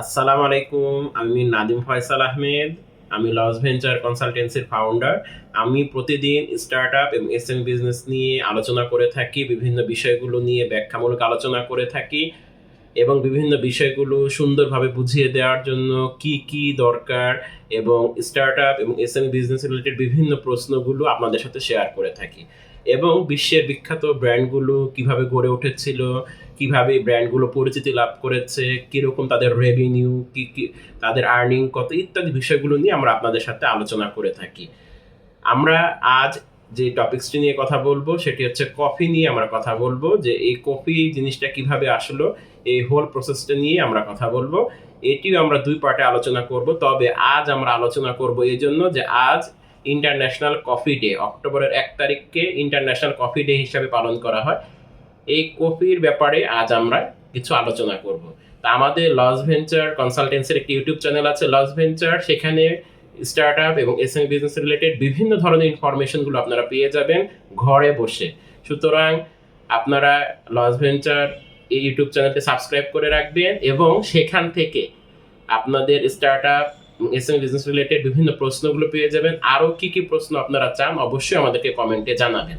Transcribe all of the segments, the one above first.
আসসালামু আলাইকুম, আমি নাদিম ফয়সাল আহমেদ, আমি লস ভেঞ্চার কনসালটেন্সির ফাউন্ডার আমি প্রতিদিন স্টার্ট আপ এবং এস বিজনেস নিয়ে আলোচনা করে থাকি, বিভিন্ন বিষয়গুলো নিয়ে ব্যাখ্যামূলক আলোচনা করে থাকি। এবং বিভিন্ন বিষয়গুলো সুন্দরভাবে বুঝিয়ে দেওয়ার জন্য কি কি দরকার এবং স্টার্ট আপ এবং এস এম বিজনেস রিলেটেড বিভিন্ন প্রশ্নগুলো আপনাদের সাথে শেয়ার করে থাকি। এবং বিশ্বের বিখ্যাত ব্র্যান্ডগুলো কীভাবে গড়ে উঠেছিল, কীভাবে ব্র্যান্ডগুলো পরিচিতি লাভ করেছে, কীরকম তাদের রেভিনিউ কি কি তাদের আর্নিং কত, ইত্যাদি বিষয়গুলো নিয়ে আমরা আপনাদের সাথে আলোচনা করে থাকি। আমরা আজ যে টপিক্সটি নিয়ে কথা বলব, সেটি হচ্ছে কফি নিয়ে আমরা কথা বলব, যে এই কফি জিনিসটা কীভাবে আসলো, এই হোল প্রসেসটা নিয়ে আমরা কথা বলব। এটিও আমরা দুই পার্টে আলোচনা করব, তবে আজ আমরা আলোচনা করব এই জন্য যে আজ ইন্টারন্যাশনাল কফি ডে অক্টোবরের এক তারিখকে ইন্টারন্যাশনাল কফি ডে হিসাবে পালন করা হয়। এই কফির ব্যাপারে আজ আমরা কিছু আলোচনা করব। তা আমাদের লস ভেঞ্চার কনসালটেন্সির একটি ইউটিউব চ্যানেল আছে লস ভেঞ্চার সেখানে স্টার্ট আপ এবং এস এম বিজনেস রিলেটেড বিভিন্ন ধরনের ইনফরমেশনগুলো আপনারা পেয়ে যাবেন ঘরে বসে। সুতরাং আপনারা লস ভেঞ্চার এই ইউটিউব চ্যানেলটি সাবস্ক্রাইব করে রাখবেন এবং সেখান থেকে আপনাদের start up S M business related বিভিন্ন প্রশ্নগুলো পেয়ে যাবেন। আরও কি কি প্রশ্ন আপনারা চান অবশ্যই আমাদেরকে কমেন্টে জানাবেন।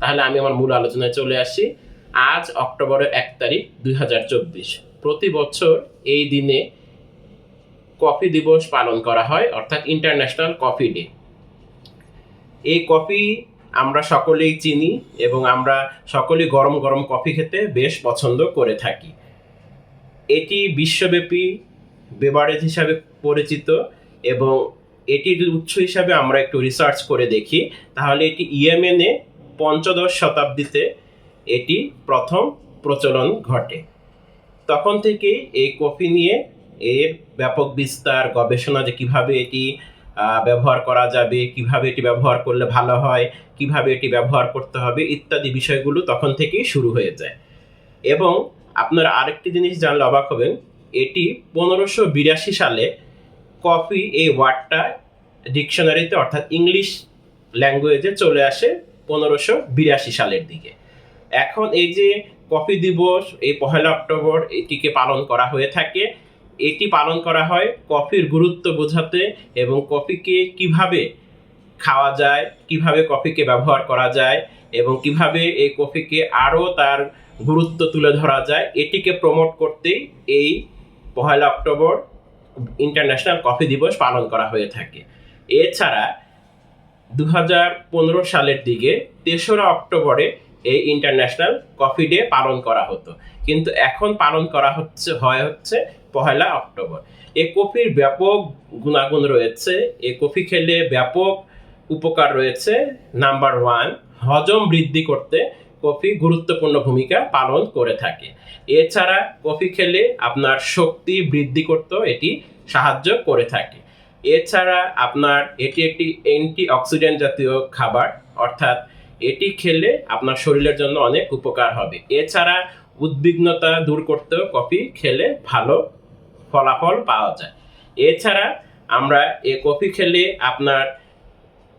তাহলে আমি আমার মূল আলোচনায় চলে আসি। আজ অক্টোবরের এক তারিখ দুই হাজার চব্বিশ। প্রতি বছর এই দিনে কফি দিবস পালন করা হয়, অর্থাৎ ইন্টারন্যাশনাল কফি ডে এই কফি আমরা সকলেই চিনি এবং আমরা সকলেই গরম গরম কফি খেতে বেশ পছন্দ করে থাকি। এটি বিশ্বব্যাপী বেভারেজ হিসাবে পরিচিত এবং এটির উৎস হিসাবে আমরা একটু রিসার্চ করে দেখি। তাহলে এটি ইয়েমেনে পঞ্চদশ শতাব্দীতে এটি প্রথম প্রচলন ঘটে। তখন থেকেই এই কফি নিয়ে এর ব্যাপক বিস্তার গবেষণা যে কীভাবে এটি ব্যবহার করা যাবে, কীভাবে এটি ব্যবহার করলে ভালো হয়, কীভাবে এটি ব্যবহার করতে হবে ইত্যাদি বিষয়গুলো তখন থেকেই শুরু হয়ে যায়। এবং আপনারা আরেকটি জিনিস জানলে অবাক হবেন, এটি পনেরোশো বিরাশি সালে কফি এই ওয়ার্ডটা ডিকশনারিতে অর্থাৎ ইংলিশ ল্যাঙ্গুয়েজে চলে আসে পনেরোশো বিরাশি সালের দিকে। এখন এই যে কফি দিবস, এই পহেলা অক্টোবর এটিকে পালন করা হয়ে থাকে এটি পালন করা হয় কফির গুরুত্ব বোঝাতে এবং কফিকে কীভাবে খাওয়া যায়, কীভাবে কফিকে ব্যবহার করা যায় এবং কীভাবে এই কফিকে আরও তার গুরুত্ব তুলে ধরা যায়, এটিকে প্রমোট করতেই এই পহেলা অক্টোবর ইন্টারন্যাশনাল কফি দিবস পালন করা হয়ে থাকে। এছাড়া দু হাজার পনেরো সালের দিকে তেসরা অক্টোবরে এই ইন্টারন্যাশনাল কফি ডে পালন করা হতো। কিন্তু এখন পালন করা হচ্ছে, হয় হচ্ছে পহেলা অক্টোবর। এ কফির ব্যাপক গুণাগুণ রয়েছে। এ কফি খেলে ব্যাপক উপকার রয়েছে। নাম্বার ওয়ান হজম বৃদ্ধি করতে কফি গুরুত্বপূর্ণ ভূমিকা পালন করে থাকে। এছাড়া কফি খেলে আপনার শক্তি বৃদ্ধি করতেও এটি সাহায্য করে থাকে। এছাড়া আপনার এটি একটি অ্যান্টি অক্সিডেন্ট জাতীয় খাবার, অর্থাৎ এটি খেলে আপনার শরীরের জন্য অনেক উপকার হবে। এছাড়া উদ্বিগ্নতা দূর করতেও কফি খেলে ভালো ফলাফল পাওয়া যায়। এছাড়া আমরা এ কফি খেলে আপনার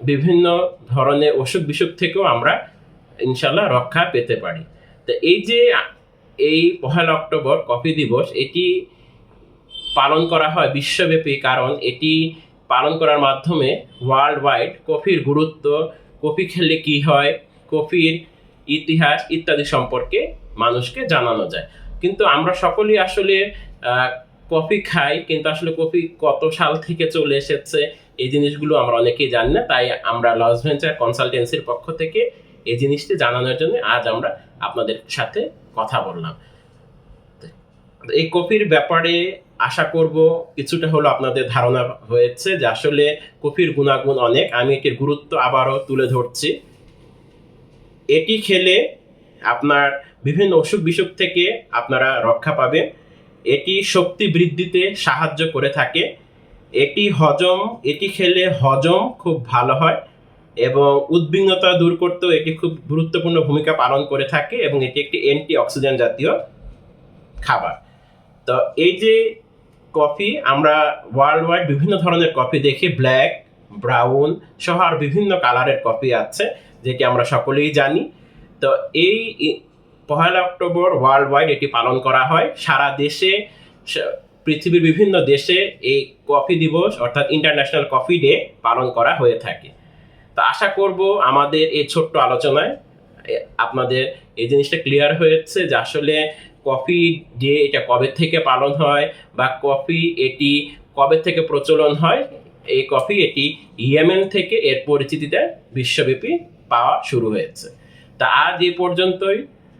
বিভিন্ন ধরনের অসুখ বিসুখ থেকেও আমরা ইনশাল্লাহ রক্ষা পেতে পারি। তো এই যে এই পহেলা অক্টোবর কফি দিবস, এটি পালন করা হয় বিশ্বব্যাপী কারণ এটি পালন করার মাধ্যমে ওয়ার্ল্ড ওয়াইড কফির গুরুত্ব, কফি খেলে কি হয়, কফির ইতিহাস ইত্যাদি সম্পর্কে মানুষকে জানানো যায়। কিন্তু আমরা সকলেই আসলে কফি খাই, কিন্তু আসলে কফি কত সাল থেকে চলে এসেছে, এই জিনিসগুলো আমরা অনেকেই জানি না। তাই আমরা লস ভেঞ্চার কনসালটেন্সির পক্ষ থেকে এই জিনিসটি জানানোর জন্য আজ আমরা আপনাদের সাথে কথা বললাম। এই কফির ব্যাপারে আশা করব কিছুটা হলো আপনাদের ধারণা হয়েছে যে আসলে কফির গুণাগুণ অনেক। আমি এটির গুরুত্ব আবারও তুলে ধরছি। এটি খেলে আপনার বিভিন্ন অসুখ বিসুখ থেকে আপনারা রক্ষা পাবেন। এটি শক্তি বৃদ্ধিতে সাহায্য করে থাকে। এটি হজম, এটি খেলে হজম খুব ভালো হয় এবং উদ্বিগ্নতা দূর করতেও এটি খুব গুরুত্বপূর্ণ ভূমিকা পালন করে থাকে এবং এটি একটি অ্যান্টি অক্সিডেন্ট জাতীয় খাবার। তো এই যে কফি, আমরা ওয়ার্ল্ড ওয়াইড বিভিন্ন ধরনের কফি দেখি ব্ল্যাক ব্রাউন সহ আর বিভিন্ন কালারের কফি আছে, যেটি আমরা সকলেই জানি। তো এই পহেলা অক্টোবর ওয়ার্ল্ড ওয়াইড এটি পালন করা হয়। সারা দেশে পৃথিবীর বিভিন্ন দেশে এই কফি দিবস, অর্থাৎ ইন্টারন্যাশনাল কফি ডে পালন করা হয়ে থাকে। তা আশা করব আমাদের এই ছোট্ট আলোচনায় আপনাদের এই জিনিসটা ক্লিয়ার হয়েছে যে আসলে কফি ডে এটা কবে থেকে পালন হয় বা কফি এটি কবে থেকে প্রচলন হয়? এই কফি এটি ইয়েমেন থেকে এর পরিচিতিটা বিশ্বব্যাপী পাওয়া শুরু হয়েছে। তা আজ এই পর্যন্তই।